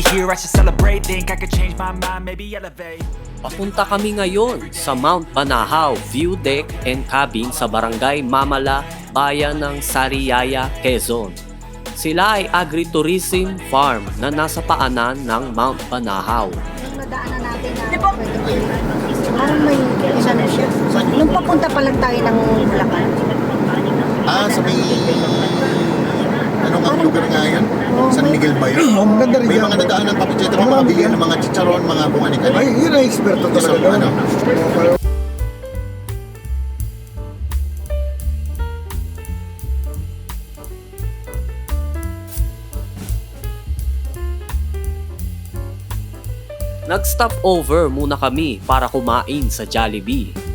hear, I should celebrate. Think I could change my mind, maybe elevate. Papunta kami ngayon sa Mount Banahaw View Deck and Cabin sa Barangay Mamala, bayan ng Sariaya, Quezon. Sila ay agritourism farm na nasa paanan ng Mount Banahaw. Nadaanan natin na Di ba? Parang may isa na siya. Nung papunta pa lang tayo ng Bulacan. Ah, sa may... Ano nga lugar nga yan? San Miguel ba yun? Oh, maganda rin May yan. mga nadaanan pa dito, mga bilihan ng mga chicharon, mga bunga ni Ay, yun ang eksperto talaga. ano? Nag-stop over muna kami para kumain sa Jollibee.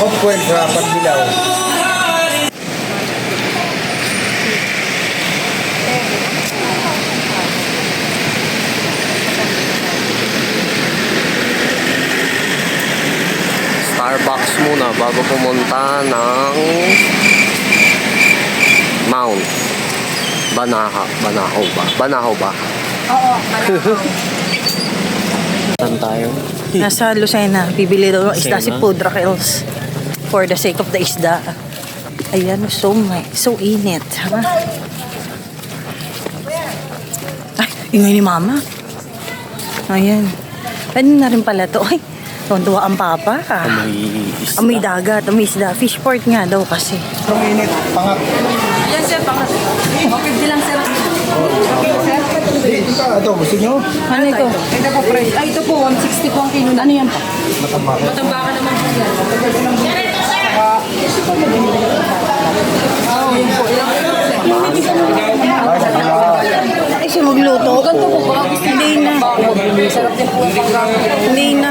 Ang hopewell sa Pagbilao. Starbucks muna bago pumunta ng Mount Banahaw. Banahaw ba? Banahaw ba? Oo, Saan tayo? Nasa Lucena. Bibili daw ng isda si Lucena? For the sake of the isda. Ayan, so may, so init. Ha? Ay, ingay ni Mama. Ayan. Pwede na rin pala to. Ay, tuwa ang papa. May isda. Amoy dagat, amoy isda. Fish port nga daw kasi. Itong init, pangat. Yan sir, pangat. Okay, bilang sir. Ito, ito, gusto nyo? Ano ito? Ito po, price. Ay, ito po, 160 po ang kilo. Ano yan po? Matambak. Matambakan naman po yan. Ay, siya magluto. Ganito po ba? Hindi na. Hindi na.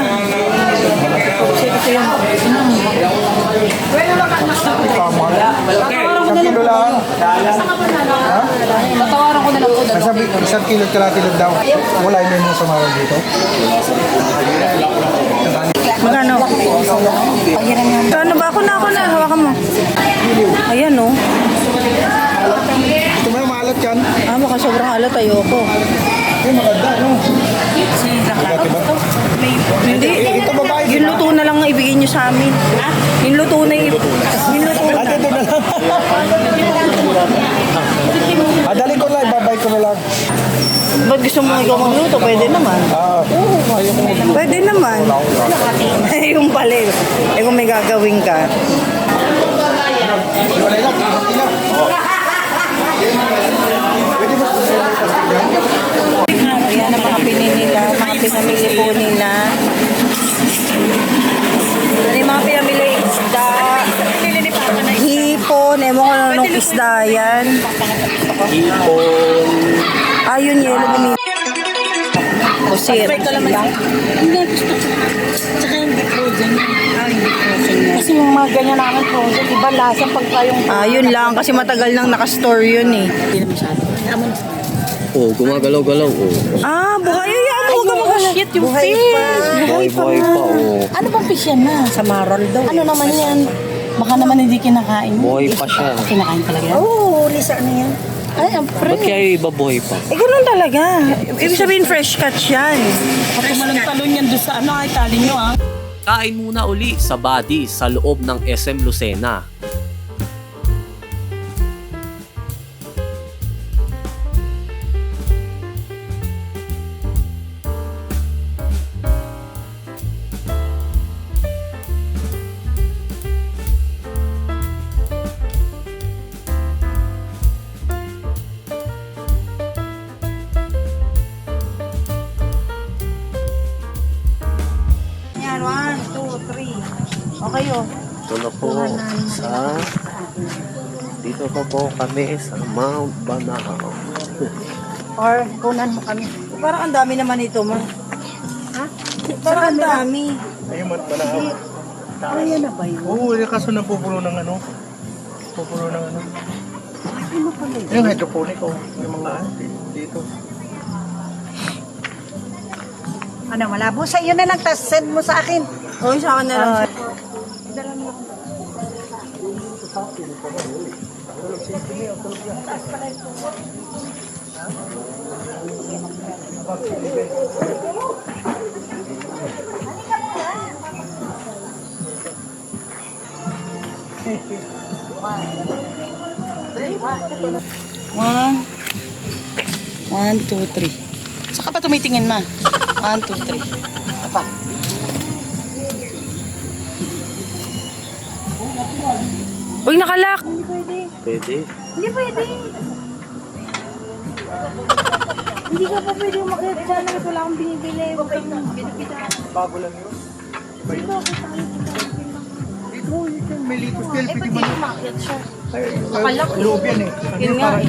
Ito yan. Isang kilo lang. Tatawaran ko na lang po. Isang, isang kilo kalati lang daw. Wala yun yung sa mga dito. Magkano? Magkano ba? Ako na, ako na. Hawakan mo. Ayan, oh. Ito may maalat yan. Ah, baka sobrang alat. Ayoko. Eh, maganda, no? Maganda ba? Hindi. Ito babae, di Yung luto na lang ang ibigay nyo sa amin. Yung luto na yung... Yung luto na. Ate, ito na lang. ah, dali ko lang, babay ko na lang. Ba't gusto mo ikaw magluto? Pwede naman. Ah, ayaw ko mag- Pwede naman. Eh, yung pala eh. Eh, kung may gagawin ka. Wala lang, konti lang. Pwede ba? Ayan ang mga pinili nila. Mga pinamili po nila. Yung mga pinamili isda. Hipon. Ewan ko na nung isda yan. Hipon. Ayun, yelo bumili. Kusir. Kasi yung mga ganyan namin frozen, iba lasa pag tayong Ayun lang, kasi matagal nang nakastore yun eh. Oh, gumagalaw-galaw. Oh. Ah, buhay. Ay, ano ka mga shit yung buhay fish. pa. Buhay, buhay pa. Oh. Ano bang fish yan na? Sa marol daw. Ano naman yan? Baka naman hindi kinakain. Buhay pa siya. Kinakain talaga yan? Oo, huli sa ano yan. Ay, ang pre. Ba't kaya iba buhay pa? Eh, ganun talaga. Ibig sabihin fresh catch yan. Kapag malang talon yan doon sa ano, ay tali nyo ah. Kain muna uli sa body sa loob ng SM Lucena. Yan. One, two, three. Okay, oh. Ito na po sa... Dito pa po kami sa Mount Banahaw. Or kunan mo kami. Parang ang dami naman ito, ma. Ha? Parang ang dami. Ayun, mat Banahaw. Kaya na ba yun? Oo, yung kaso napupuno ng ano. Pupuno ng ano. Ano pala yun? Yung hydroponic oh. Yung mga dito. Ano, malabo sa iyo na lang. Tapos send mo sa akin. O, sa akin na lang. One. One, two, three. Saka pa tumitingin, ma. One, two, three. Apa. Uy, nakalak! Pwede. Hindi pwede. Hindi ka pa pwede umakyat dyan. Kasi wala akong binibili. Huwag kang binibili. Bago lang yun. Dito, ito, may litos din. Eh, Pwede pwede umakyat siya. Nakalak. Loob yan eh. Yun nga eh.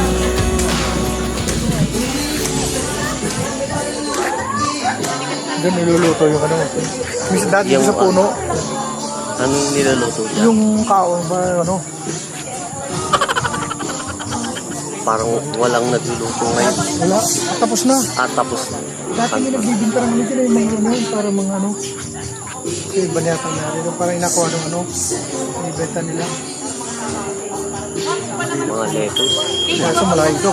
Doon niluluto yung ano. Mis dati Yung sa puno. Anong niluluto niya? Yung kaon ba ano. Parang walang nagluluto ngayon. Wala. Tapos na. At tapos na. Dati may nagbibinta naman sila yung mga ano. Para mga ano. Sa iba niya na rin. Parang inakuha ng ano. Ibenta nila. Mga lettuce. Kaso malayo ito.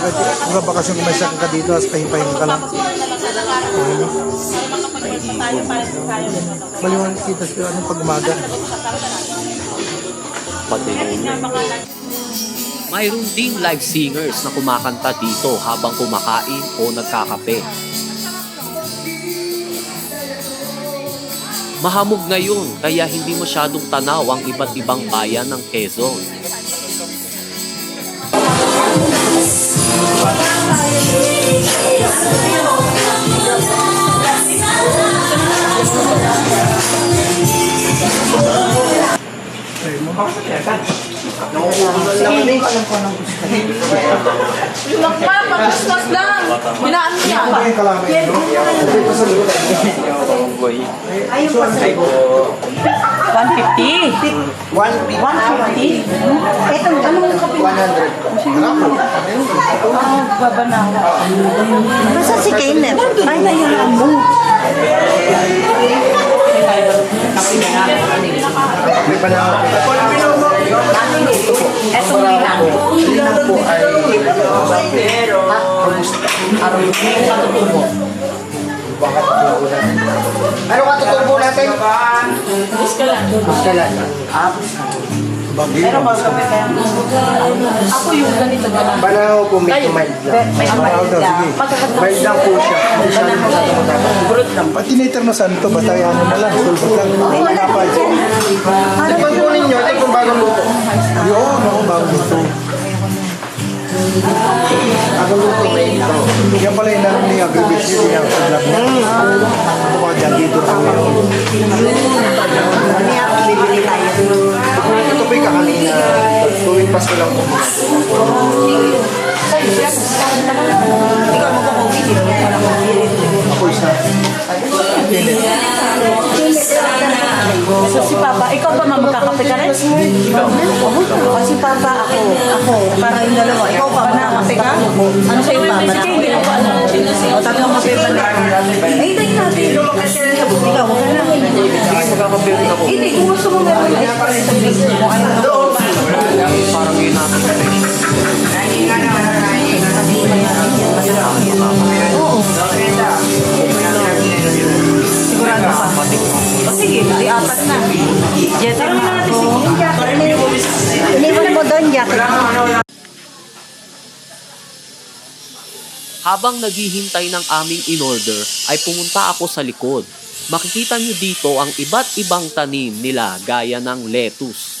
Bakasyon kung may sakit ka dito. As pahimpahin ka lang. Ano. Maliwan kita sa ano pag umaga. Padilunya. Mayroon ding live singers na kumakanta dito habang kumakain o nagkakape. Mahamog ngayon kaya hindi masyadong tanaw ang iba't ibang bayan ng Quezon. Ay, kalamay. No? 150. 150? Ito, ano mo kape? 100. Alam mo? Ah, baba na ako. Basta si. Ay, naiyan mo. May panahon. Ano ka tutubo natin? Buskalan. Ah, Pero mas kami. Ako yung ganito gano'n. Banahaw po medyo mild lang. Banahaw daw, sige. Mild lang po siya. Masyado matapos. Pati nater na santo, batay ano na lang, sulbot lang. Kapal. Pag po ninyo, ito kung bagong luto. Yun, ako. Bagong luto may ito. Yan pala yung nalang ni Agribis yun, yung sa vlog niya. Ano ba dyan dito kami yun. Kaya bibili tayo. Ito po yung kakanina. Tuwing Pasko lang po. Ikaw magkukubi. Isa. So si Papa, ikaw ba magkakape ka rin? Ikaw. O si Papa, ako. Ako. Para yung dalawa. Ikaw pa, Kape ka? Ano sa'yo, Papa? Sige, hindi ko pa alam. O, tatlong kape ba na? Ay, hindi natin. Ikaw, wala na. Magkakape rin ako. Hindi, kung Parang apat na. Natin jacket na yun. Iniwan mo doon, jacket mo. Habang naghihintay ng aming in-order, ay pumunta ako sa likod. Makikita nyo dito ang iba't ibang tanim nila gaya ng lettuce.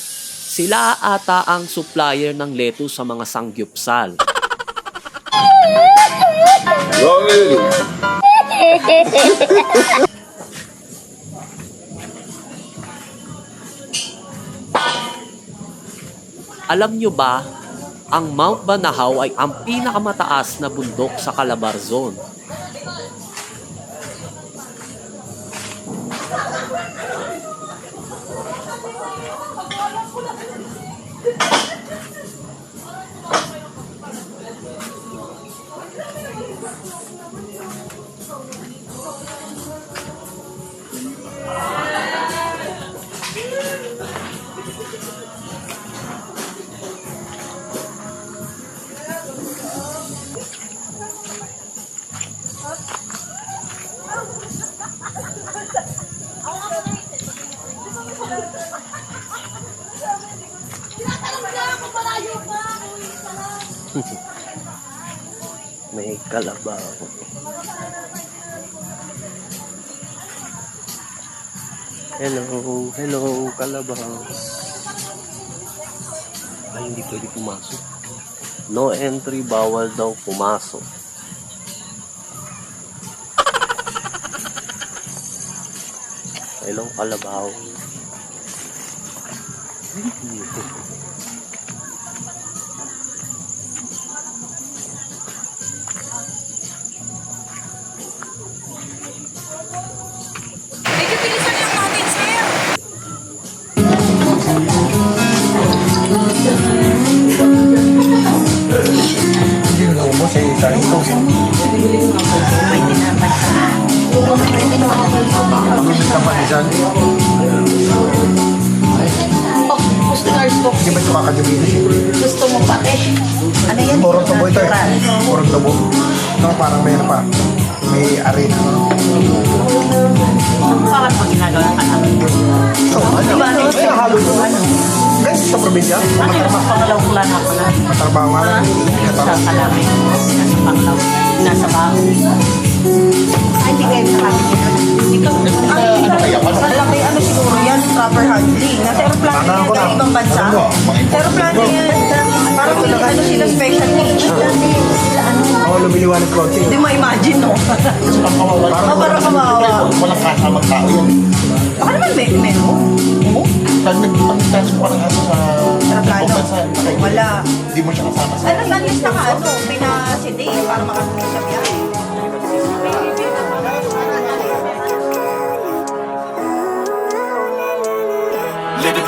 Sila ata ang supplier ng lettuce sa mga sangyupsal. Alam nyo ba, ang Mount Banahaw ay ang pinakamataas na bundok sa Calabarzon. May kalabaw. Hello, hello, kalabaw. Ay, hindi pwede pumasok. No entry, bawal daw pumasok. Hello, kalabaw. Hindi mo ito. Pag-ibig ka pa isan. Hindi ba ito kakadumili? Gusto mo pati? Ano yan? Purong tubo ito eh. Purong tubo. No, parang may ano pa. May arena. bakit mo ginagawa ka namin? So, ano? Ay, halo ko. Guys, sa probinsya, Ano yung pangalaw pula na pala? matrabaho nga lang. Sa salamin. Nasa pangalaw. Nasa baho. Hindi kayo nakakita. Ikaw, Ano kaya? Ano? Malaki ano siguro yan, proper handling. Nasa aeroplano Ano yan, sa ibang bansa. Ano? Sa aeroplano yan. Parang ano sila special needs. Ako lumiliwanag ko. Hindi mo imagine, no? Parang parang kawawa. Walang kasamang tao yan. Baka naman may menu. Oo. Pag nag-transfer ka ng aso sa Aeroplano. Wala. Hindi mo siya kasama sa Ano, at least naka ano, pinasidi para makatuloy sa biyahe.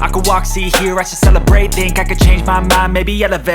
I could walk, see, hear, I should celebrate. Think I could change my mind, maybe elevate